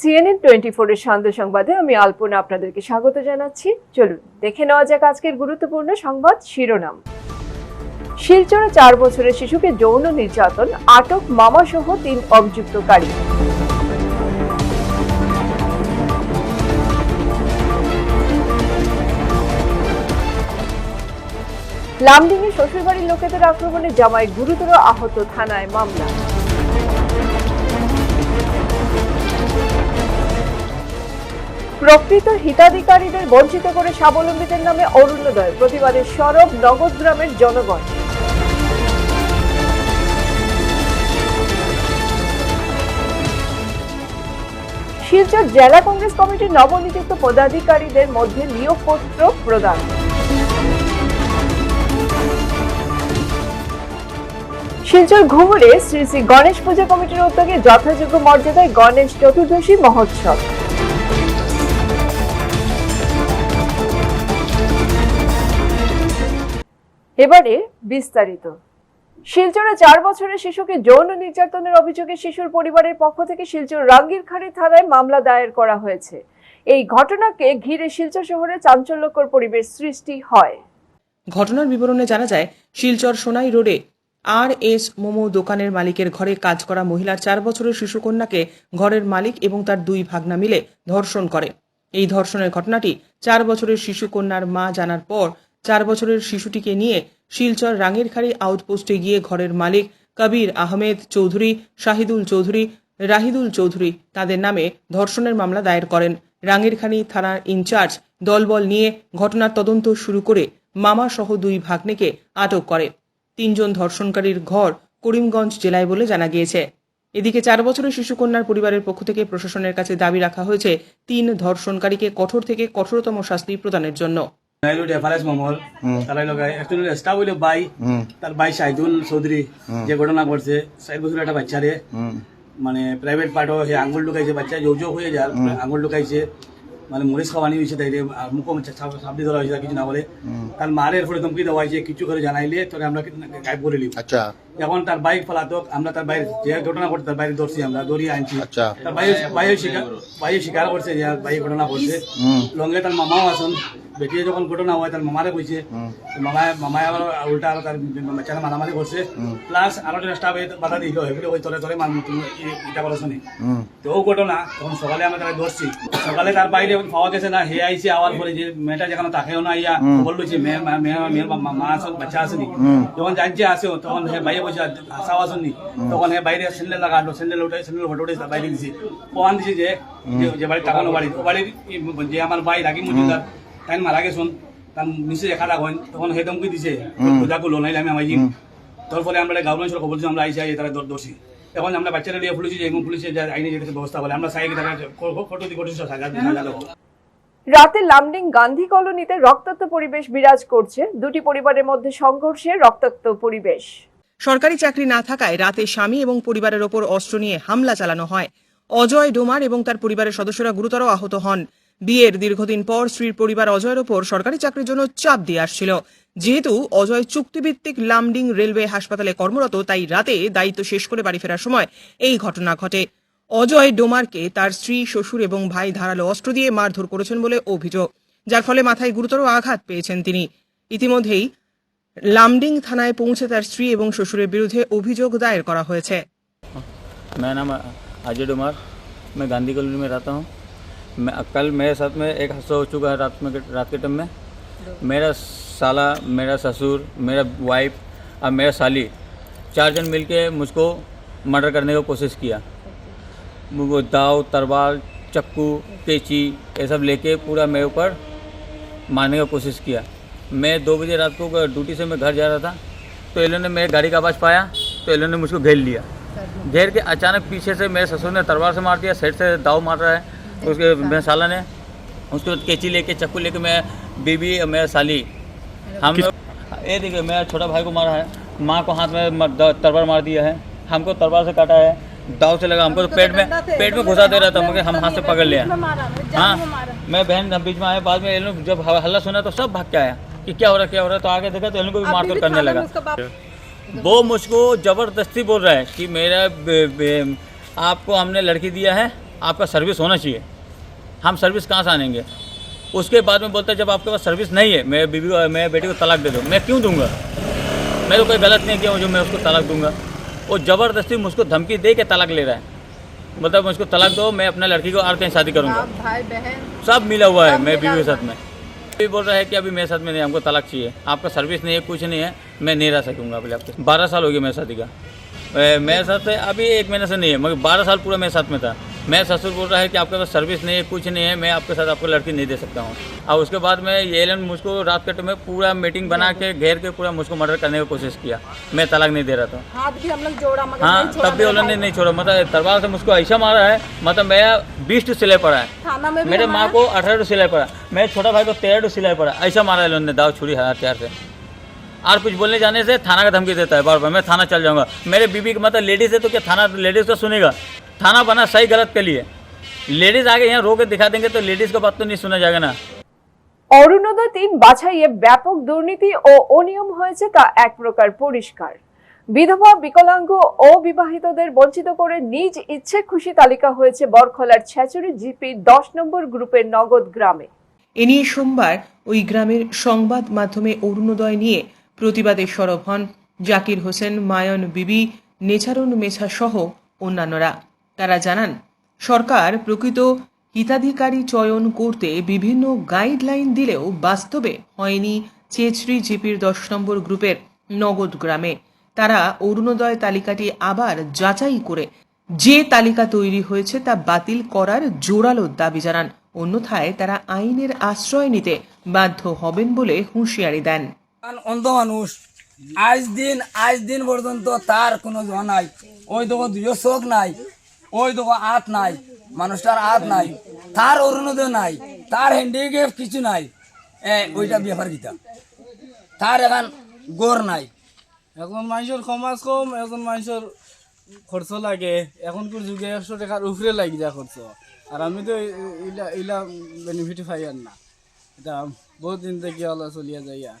CNN twenty ফোরের সান্ধ্য সংবাদে আমি আলপনা আপনাদেরকে স্বাগত জানাচ্ছি। চলুন, দেখে নেওয়া যাক আজকের গুরুত্বপূর্ণ সংবাদ শিরোনাম। শিলচরে চার বছরের শিশুকে যৌন নির্যাতন, আটক মামা সহ তিন অভিযুক্তকারী। লামডিংয়ে শ্বশুরবাড়ির লোকেদের আক্রমণে জামাই গুরুতর আহত থানায় মামলা। প্রকৃত হিতাধিকারীদের বঞ্চিত করে স্বাবলম্বীদের নামে অরুণোদয় প্রতিবাদের সরব নগদ গ্রামের জনগণ। শিলচর জেলা কংগ্রেস কমিটির নবনিযুক্ত পদাধিকারীদের মধ্যে নিয়োগপত্র প্রদান। শিলচর ঘুমুরে শ্রী শ্রী গণেশ পূজা কমিটির উদ্যোগে যথাযোগ্য মর্যাদায় গণেশ চতুর্দশী মহোৎসব। এবারে বিস্তারিত। শিলচরে চার বছরের শিশুকে যৌন নির্যাতনের অভিযোগে শিশুর পরিবারের পক্ষ থেকে শিলচর রাঙ্গিরখাড়ি থানায় মামলা দায়ের করা হয়েছে। এই ঘটনাকে ঘিরে শিলচর শহরে চাঞ্চল্যকর পরিবেশ সৃষ্টি হয়। ঘটনার বিবরণে জানা যায়, শিলচর সোনাই রোডে আর এস মোমো দোকানের মালিকের ঘরে কাজ করা মহিলার চার বছরের শিশুকন্যাকে ঘরের মালিক এবং তার দুই ভাগনা মিলে ধর্ষণ করে। এই ধর্ষণের ঘটনাটি চার বছরের শিশুকন্যার মা জানার পর চার বছরের শিশুটিকে নিয়ে শিলচর রাঙেরখাড়ি আউটপোস্টে গিয়ে ঘরের মালিক কবির আহমেদ চৌধুরী, শাহিদুল চৌধুরী, রাহিদুল চৌধুরী তাদের নামে ধর্ষণের মামলা দায়ের করেন। রাঙেরখানি থানার ইনচার্জ দলবল নিয়ে ঘটনার তদন্ত শুরু করে মামা সহ দুই ভাগ্নেকে আটক করে। তিনজন ধর্ষণকারীর ঘর করিমগঞ্জ জেলায় বলে জানা গিয়েছে। এদিকে চার বছরের শিশুকন্যার পরিবারের পক্ষ থেকে প্রশাসনের কাছে দাবি রাখা হয়েছে, তিন ধর্ষণকারীকে কঠোর থেকে কঠোরতম শাস্তি প্রদানের জন্য। নাইলো মমল তারাই বাই। তার বাই শাহিদুল চৌধুরী যে ঘটনা করছে চার বছর একটা বাচ্চারে মানে প্রাইভেট পার্টও সে আঙুল ঢুকাইছে বাচ্চা যোগ হয়ে যায় আঙুল ঢুকাইছে। মানে মরিচ খাওয়ানি হয়েছে তাই মুখ সাবদি ধরা হয়েছে কিছু না বলে। তার মারে এরপরে ধমকি দেওয়া হয়েছে কিছু করে জানাইলে তোরে আমরা গাইব করে নিব। আচ্ছা। এখন তার বাইক ফলাতক আমরা তার বাইরে যে ঘটনা করছে তার বাইরে ধরছি আমরা দড়িয়ে আনছি। আচ্ছা। তার বাইরে বাইরে স্বীকার বাইরে স্বীকার করছে যে বাইরে ঘটনা করছে লঙ্গে তার মামাও আসুন বেটিয়ে যখন ঘটনা হয় তার মামারে কইছে। মামায় মামায় আবার উল্টা আরও তার বাচ্চারা মারামারি করছে। প্লাস আরও একটা স্টাফ বাধা দিল এগুলো ওই তলে তলে মান ই- করছ নি তো ও ঘটনা তখন সকালে আমরা তাকে ধরছি। সকালে তার বাইরে পাওয়া গেছে না হে আইছে আওয়ার পরে যে মেয়েটা যেখানে তাকেও না ইয়া লইছে মেয়ে মা- মেয়ে মেয়ের মা- মা বাচ্চা আসেনি যখন জানছে আসে তখন হে বাইরে বসে আসাও আসুননি তখন হে বাইরে স্যান্ডেল লাগালো স্যান্ডেল উঠে স্যান্ডেল ফটো উঠে বাইরে দিছে। প্রমাণ দিছে যে যে- যে বাড়ি টাকানো বাড়ি ও বাড়ির যে আমার ভাই রাগি মজুদার তাই মারা গেছুন তার নিচে একা রাখেন তখন হে ধমকি দিছে পূজা করল নাইলে আমি আমাই জিম। তোর ফলে আমরা গাউন খবর দিছি আমরা আইসি আই তারা দোষী এখন আমরা বাচ্চারা নিয়ে পুলিশে যাই পুলিশে যা আইনে যেতে ব্যবস্থা বলে আমরা চাই কি তারা ফটো দিয়ে করছি সাজা সাজা রাতে লামডিং গান্ধী কলোনিতে রক্তাক্ত পরিবেশ বিরাজ করছে। দুটি পরিবারের মধ্যে সংঘর্ষে রক্তাক্ত পরিবেশ। সরকারি চাকরি না থাকায় রাতে স্বামী এবং পরিবারের ওপর অস্ত্র নিয়ে হামলা চালানো হয়। অজয় ডোমার এবং তার পরিবারের সদস্যরা গুরুতর আহত হন। বিয়ের দীর্ঘদিন পর স্ত্রীর পরিবার অজয়ের ওপর সরকারি চাকরির জন্য চাপ দিয়ে আসছিল যেহেতু অজয় চুক্তিভিত্তিক লামডিং রেলওয়ে হাসপাতালে কর্মরত তাই রাতে দায়িত্ব শেষ করে বাড়ি ফেরার সময় এই ঘটনা ঘটে অজয় ডোমারকে তার স্ত্রী শ্বশুর এবং ভাই ধারালো অস্ত্র দিয়ে মারধর করেছেন বলে অভিযোগ যার ফলে মাথায় গুরুতর আঘাত পেয়েছেন তিনি ইতিমধ্যেই লামডিং থানায় পৌঁছে তার স্ত্রী এবং শ্বশুরের বিরুদ্ধে অভিযোগ দায়ের করা হয়েছে मेरा नाम अजय डुमार मैं गांधी कॉलोनी में रहता हूँ मैं, कल मेरे साथ में एक हादसा हो चुका है रात में, रात के टाइम में। मेरा साला, मेरा ससुर, मेरा वाइफ और मेरा साली, चार जन मिलके मुझको मर्डर करने की कोशिश किया। वो दाव, तलवार, चक्कू, कैंची, ये सब लेके पूरा मेरे ऊपर मारने की कोशिश किया। मैं दो बजे रात को ड्यूटी से मैं घर जा रहा था तो इन्होंने मेरे गाड़ी का आवाज़ पाया तो इन्होंने मुझको घेर लिया। घेर के अचानक पीछे से मेरे ससुर ने तलवार से मार दिया, साइड से दाव मार रहा है उसके मेरे साला ने उसके बाद कैची लेके चाकू लेके मैं बीबी और मेरा साली हम लोग ये देखिए मेरा छोटा भाई को मारा है। माँ को हाथ में मर- तलवार मार दिया है। हमको तलवार से काटा है। दाव से लगा हमको तो पेट में पेट में घुसा दे रहा था मगर हम हाथ से पकड़ लिया। हाँ मैं बहन बीच में आया बाद में जब हल्ला सुना तो सब भाग के आया कि क्या हो रहा है क्या हो रहा है तो आगे देखा तो इन लोग को भी मारधर करने लगा। वो मुझको ज़बरदस्ती बोल रहा है कि मेरा आपको हमने लड़की दिया है आपका सर्विस होना चाहिए। हम सर्विस कहाँ से आनेंगे? उसके बाद में बोलता है जब आपके पास सर्विस नहीं है मेरे बीवी को मेरे बेटे को तलाक दे दो मैं क्यों दूँगा? मैं तो कोई गलत नहीं किया हूँ जो मैं उसको तलाक दूँगा। वो ज़बरदस्ती मुझको धमकी दे के तलाक ले रहा है। मतलब मुझको तलाक दो मैं अपना लड़की को और कहीं शादी करूँगा। भाई बहन सब मिला हुआ है मेरे बीवी के साथ में। ये बोल रहा है कि अभी मेरे साथ में नहीं हमको तलाक चाहिए। आपका सर्विस नहीं है कुछ नहीं है मैं नहीं रह सकूँगा अभी आपके बारह साल हो गया मेरे शादी का। मेरे साथ से अभी एक महीने से नहीं है मगर बारह साल पूरा मेरे साथ में था। मैं ससुर बोल रहा है कि आपके पास सर्विस नहीं है कुछ नहीं है मैं आपके साथ आपको लड़की नहीं दे सकता हूँ। और उसके बाद में ये एलन मुझको रात के टाइम में पूरा मीटिंग बना के घेर के पूरा मुझको मर्डर करने की कोशिश किया। मैं तलाक नहीं दे रहा था। हाथ भी हम लोग जोड़ा मगर हाँ छोड़ा तब भी मेरे उन्होंने नहीं छोड़ा। मतलब तलवार से मुझको ऐसा मारा है मतलब मेरा बीस टू सिलाई पड़ा है। मेरे माँ को अठारह टू सिलाई पड़ा मेरे छोटा भाई को तेरह टू सिलाई पड़ा ऐसा मारा है इन्होंने दाव छुरी हथियार से। और कुछ बोलने जाने से थाना का धमकी देता है बार बार मैं थाना चल जाऊंगा मेरे बीबी का मतलब लेडीज है तो क्या थाना लेडीज का सुनेगा थाना बना सही गलत के लिए लेडीज आगे यहाँ रो के दिखा देंगे तो लेडीज का बात तो नहीं सुना जाएगा ना অরুণোদয় তিন বাছাইয়ে ব্যাপক দুর্নীতি ও অনিয়ম হয়েছে তা এক প্রকার পরিষ্কার বিধবা বিকলাঙ্গ ও বিবাহিতদের বঞ্চিত করে নিজ ইচ্ছে খুশি তালিকা হয়েছে বরখলার ছেচুরি জিপি দশ নম্বর গ্রুপের নগদ গ্রামে এ নিয়ে সোমবার ওই গ্রামের সংবাদ মাধ্যমে অরুণোদয় নিয়ে প্রতিবাদে সরব হন জাকির হোসেন, মায়ন বিবি, নেছারুন মেছা সহ অন্যান্যরা। তারা জানান, সরকার প্রকৃত হিতাধিকারী চয়ন করতে বিভিন্ন গাইডলাইন দিলেও বাস্তবে হয়নি চেচরি জিপির দশ নম্বর গ্রুপের নগদ গ্রামে। তারা অরুণোদয় তালিকাটি আবার যাচাই করে যে তালিকা তৈরি হয়েছে তা বাতিল করার জোরালো দাবি জানান। অন্যথায় তারা আইনের আশ্রয় নিতে বাধ্য হবেন বলে হুঁশিয়ারি দেন। অন্ধ মানুষ। আজ দিন আজ দিন পর্যন্ত তার কোনো জোয়া নাই। ওই দেখো দুইও চোখ নাই, ওই দেখো হাত নাই, মানুষটার হাত নাই, তার অরুণোদয় নাই, তার হ্যান্ডিক্যাপ কিছু নাই। ওইটা ব্যাপার গীতা তার এখন গড় নাই। এখন মানুষের সমাজ কম, এখন মানুষের খরচ লাগে। এখনকার যুগে একশো টাকার উপরে লাগি যায় খরচ। আর আমি তো ইলা ইলা বেনিফিট পাই আর না। এটা বহুত দিন থেকে হলো চলিয়া যাই আর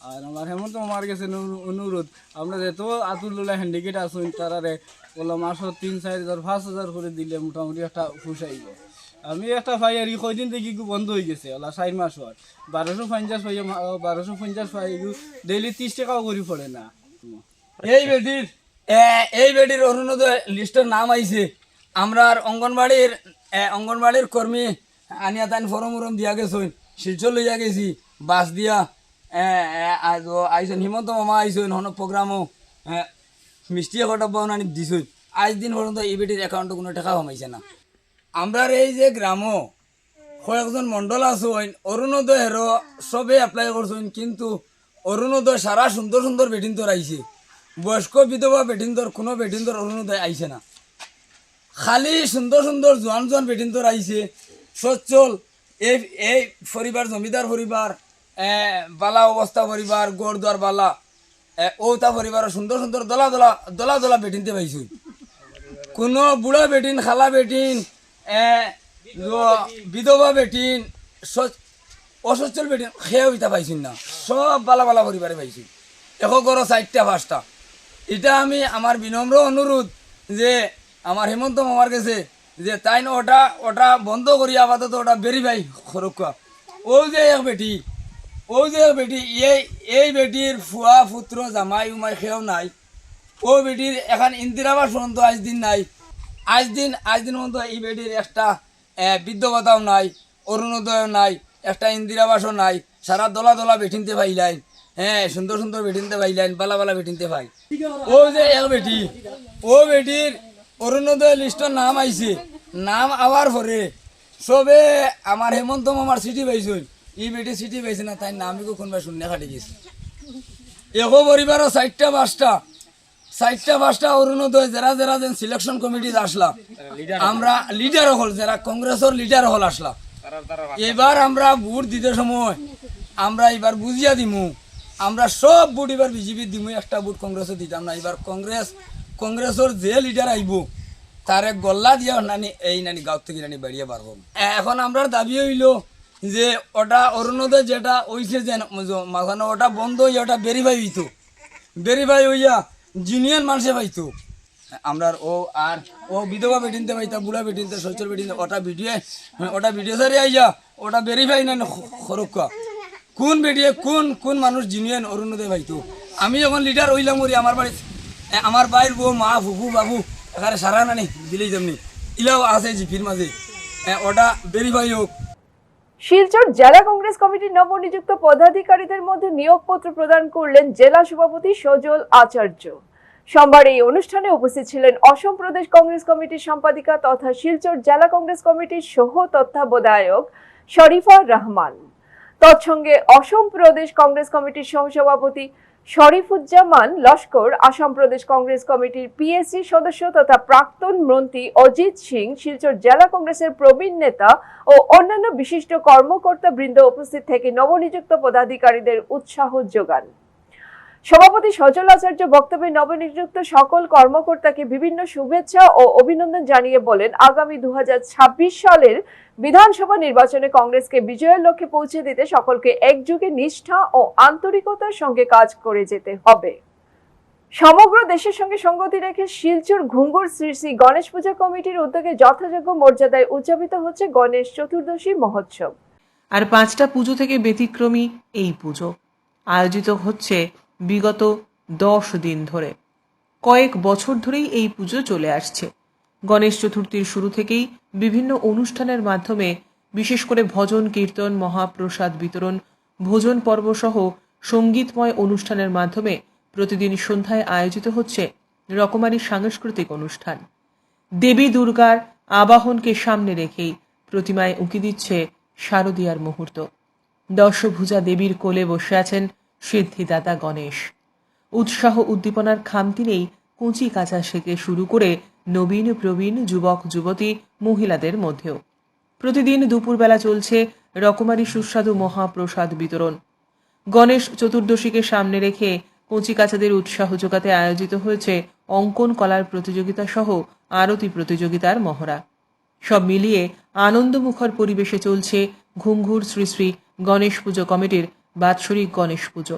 আর আমার হেমন্ত মামার অনু- অনুরোধ, আমরা যেহেতু আতুল্লা হ্যান্ডিকেট আসুন তারারে বলল মাসত তিন, চার হাজার, পাঁচ হাজার করে দিলে মোটামুটি একটা আইব। আমি একটা পাই আর কি কয়দিন ইগু বন্ধ হয়ে গেছে ওলা চার মাস হওয়ার বারোশো পঞ্চাশ পাই বারোশো পঞ্চাশ পাই ডেইলি ত্রিশ টাকাও করি পড়ে না। এই বেটির এই বেটির অরুণোদয় লিস্টের নাম আইছে। আমরা আর অঙ্গনবাড়ির অঙ্গনবাড়ির কর্মী আনিয়া তাইন ফরম উরম দিয়া গেছইন শিলচর লইয়া গেছি। বাস দিয়া আইসন হিমন্ত মামা আইসইন হন প্রোগ্রামও মিষ্টি একটা বনানি দিছইন আজ দিন পর্যন্ত এই বেটির অ্যাকাউন্টে কোনো টাকা কমাইছে না। আমরা এই যে গ্রামও কয়েকজন মন্ডল আছেন অরুণোদয়েরও সবে এপ্লাই করছেন কিন্তু অরুণোদয় সারা সুন্দর সুন্দর বেটিন্তর আইছে বয়স্ক বিধবা বেটিন্তর কোনো বেটিন্তর অরুণোদয় আইছে না। খালি সুন্দর সুন্দর জোয়ান জোয়ান বেটিন্তর আইছে সচ্ছল এই এই পরিবার জমিদার পরিবার বালা অবস্থা পরিবার গড় দোয়ার বালা। এ, ওটা পরিবারের সুন্দর সুন্দর দলা দলা দলা দলা বেটিনতে পাইছো। কোনো বুড়া বেটিন খালা বেটিন বিধবা বেটিন অসচ্ছল বেটিন খেয়েও ইটা পাইছেন না। সব বালা বালা পরিবারে পাইছি। এশ গড় চারটা পাঁচটা। এটা আমি আমার বিনম্র অনুরোধ যে আমার হেমন্ত মামার কাছে যে তাই ওটা ওটা বন্ধ করি আপাতত ওটা বেরি ভাই খরকা ও যে এক বেটি ও যে বেটি, এই এই বেটির ফুয়া পুত্র জামাই উমাই খেয়েও নাই। ও বেটির এখন ইন্দিরাবাস পর্যন্ত আজ দিন নাই। আজ দিন আজ দিন পর্যন্ত এই বেটির একটা বৃদ্ধ নাই অরুণোদয় নাই, একটা ইন্দিরাবাসও নাই। সারা দলা দলা বেঠিনতে পাইলাইন হ্যাঁ সুন্দর সুন্দর বেঠিনতে পাইলাইন বালা বালা বেঠিনতে পাই ও যে এক বেটি, ও বেটির অরুণোদয় লিস্টের নাম আইছে নাম আবার পরে সবে আমার হেমন্ত মামার সিটি পাইছই ই বেটি সিটি পাইছে না তাই নামই কোনবা শূন্য খাটি গেছে। একো পরিবারও চারটা পাঁচটা চারটা পাঁচটা অরুণোদয় যারা যারা যেন সিলেকশন কমিটি আসলা আমরা লিডার হল যারা কংগ্রেসের লিডার হল আসলা এবার আমরা ভোট দিতে সময় আমরা এবার বুঝিয়া দিমু। আমরা সব ভোট এবার বিজেপি দিমু একটা ভোট কংগ্রেসে দিতাম না। এবার কংগ্রেস কংগ্রেসের যে লিডার আইব তারে গল্লা দিয়া নানি এই নানি গাঁও থেকে নানি বেরিয়ে পারব এখন আমরা দাবি হইল যে ওটা অরুণোদয় যেটা ওইছে যে মাঝখানে ওটা বন্ধ হইয়া ওটা ভেরিফাই হইতো। ভেরিফাই হইয়া জিনিয়ন মানুষে পাইতো। আমরা ও আর ও বিধবা বেটিনতে পাইতা, বুড়া বেটিনতে শৈচর বেটিনতে, ওটা ভিডিও ওটা ভিডিও সারি আইয়া ওটা ভেরিফাই না খরক্কা। কোন বেটিয়ে কোন কোন মানুষ জিনিয়ান অরুণোদয় ভাইতো আমি যখন লিডার হইলাম ওরি, আমার বাড়ি আমার বাইর বউ, মা, ফুফু, বাবু, এখানে সারা নানি, দিলেই তেমনি ইলাও আছে জিপির মাঝে। ওটা ভেরিফাই হোক শিলচর জেলা কংগ্রেস কমিটির নবনিযুক্ত পদাধিকারীদের মধ্যে নিয়োগপত্র প্রদান করলেন জেলা সভাপতি সজল আচার্য। সোমবার এই অনুষ্ঠানে উপস্থিত ছিলেন অসম প্রদেশ কংগ্রেস কমিটির সম্পাদিকা তথা শিলচর জেলা কংগ্রেস কমিটির সহ তত্ত্বাবধায়ক শরীফা রহমান। তৎসঙ্গে অসম প্রদেশ কংগ্রেস কমিটির সহসভাপতি শরীফুজ্জামান লস্কর, আসাম প্রদেশ কংগ্রেস কমিটির পিএসসি সদস্য তথা প্রাক্তন মন্ত্রী অজিত সিং, শিলচর জেলা কংগ্রেসের প্রবীণ নেতা ও অন্যান্য বিশিষ্ট কর্মকর্তা বৃন্দ উপস্থিত থেকে নবনিযুক্ত পদাধিকারীদের উৎসাহ যোগান। সভাপতি সজল আচার্য বক্তব্যে নবনিযুক্ত সকল কর্মকর্তাকে বিভিন্ন শুভেচ্ছা ও অভিনন্দন জানিয়ে বলেন, আগামী দু সালের বিধানসভা নির্বাচনে কংগ্রেসকে বিজয়ের লক্ষ্যে পৌঁছে দিতে সকলকে একযোগে নিষ্ঠা ও আন্তরিকতার সঙ্গে কাজ করে যেতে হবে। সমগ্র দেশের সঙ্গে সঙ্গতি রেখে শিলচর ঘুঙ্গুর শ্রী গণেশ পূজা কমিটির উদ্যোগে যথাযোগ্য মর্যাদায় উদযাপিত হচ্ছে গণেশ চতুর্দশী মহোৎসব। আর পাঁচটা পুজো থেকে ব্যতিক্রমী এই পুজো। আয়োজিত হচ্ছে বিগত দশ দিন ধরে। কয়েক বছর ধরেই এই পুজো চলে আসছে। গণেশ চতুর্থীর শুরু থেকেই বিভিন্ন অনুষ্ঠানের মাধ্যমে বিশেষ করে ভজন, কীর্তন, মহাপ্রসাদ বিতরণ, ভোজন পর্ব সহ সঙ্গীতময় অনুষ্ঠানের মাধ্যমে প্রতিদিন সন্ধ্যায় আয়োজিত হচ্ছে রকমারি সাংস্কৃতিক অনুষ্ঠান। দেবী দুর্গার আবাহনকে সামনে রেখেই প্রতিমায় উঁকি দিচ্ছে শারদীয়ার মুহূর্ত। দশভুজা দেবীর কোলে বসে আছেন সিদ্ধিদাতা গণেশ। উৎসাহ উদ্দীপনার খামতি নেই কুঁচি কাঁচা থেকে শুরু করে নবীন প্রবীণ যুবক, যুবতী, মহিলাদের মধ্যেও। প্রতিদিন দুপুরবেলা চলছে রকমারি সুস্বাদু মহাপ্রসাদ বিতরণ। গণেশ চতুর্দশীকে সামনে রেখে কচিকাচাদের উৎসাহ যোগাতে আয়োজিত হয়েছে অঙ্কন কলার প্রতিযোগিতা সহ আরতি প্রতিযোগিতার মহড়া। সব মিলিয়ে আনন্দমুখর পরিবেশে চলছে ঘুঙ্ঘুর শ্রী শ্রী গণেশ পুজো কমিটির বাৎসরিক গণেশ পুজো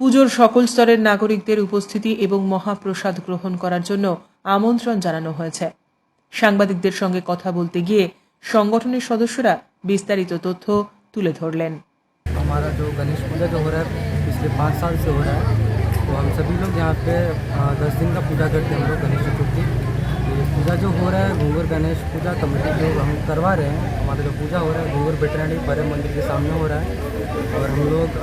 পুজোর সকল স্তরের নাগরিকদের উপস্থিতি এবং মহাপ্রসাদ গ্রহণ করার জন্য আমন্ত্রণ জানানো হয়েছে সাংবাদিকদের সঙ্গে কথা বলতে গিয়ে সংগঠনের সদস্যরা বিস্তারিত তথ্য তুলে ধরলেন हमारा जो गणेश पूजा जो हो रहा है पिछले पाँच साल से हो रहा है तो हम सभी लोग यहाँ पे अ, दस दिन का पूजा करते हैं हम लोग गणेश चतुर्थी ये पूजा जो हो रहा है घूंगर गणेश पूजा कमेटी जो हम करवा रहे हैं। हमारा जो पूजा हो रहा है घूंगर वेटरनरी बड़े मंदिर के सामने हो रहा है। और हम लोग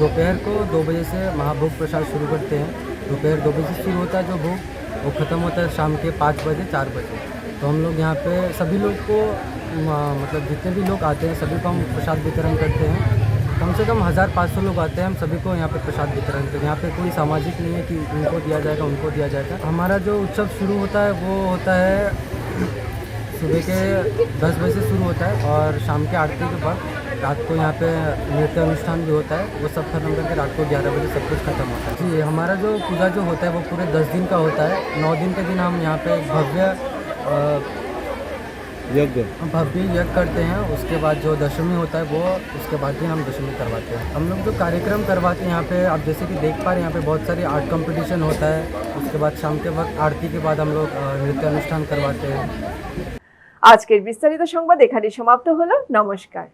दोपहर को दो बजे से महाभोग प्रसाद शुरू करते हैं। दोपहर दो बजे से शुरू होता है जो भोग, वो ख़त्म होता है शाम के पाँच बजे, चार बजे। तो हम लोग यहाँ पे सभी लोग को मतलब जितने भी लोग आते हैं, सभी को हम प्रसाद वितरण करते हैं। कम से कम हज़ार पाँच सौ लोग आते हैं, हम सभी को यहाँ पे प्रसाद वितरण करते यहाँ पे कोई सामाजिक नहीं है कि उनको दिया जाएगा, उनको दिया जाएगा। हमारा जो उत्सव शुरू होता है, वो होता है सुबह के दस बजे से शुरू होता है और शाम के आरती के बाद रात को यहाँ पे नृत्य अनुष्ठान भी होता है, वो सब खत्म करके रात को ग्यारह बजे सब कुछ खत्म होता है। जी, हमारा जो पूजा जो होता है, वो पूरे दस दिन का होता है। नौ दिन के दिन हम यहाँ पे भव्य यज्ञ भव्य यज्ञ करते हैं उसके बाद जो दशमी होता है वो उसके बाद ही हम दशमी करवाते हैं हम लोग जो कार्यक्रम करवाते हैं यहाँ पे आप जैसे कि देख पा रहे हैं यहाँ पे बहुत सारी आर्ट कंपटीशन होता है उसके बाद शाम के वक्त आरती के बाद हम लोग अ, नृत्य अनुष्ठान करवाते हैं আজকের বিস্তারিত সংবাদ এখানে সমাপ্ত হলো নমস্কার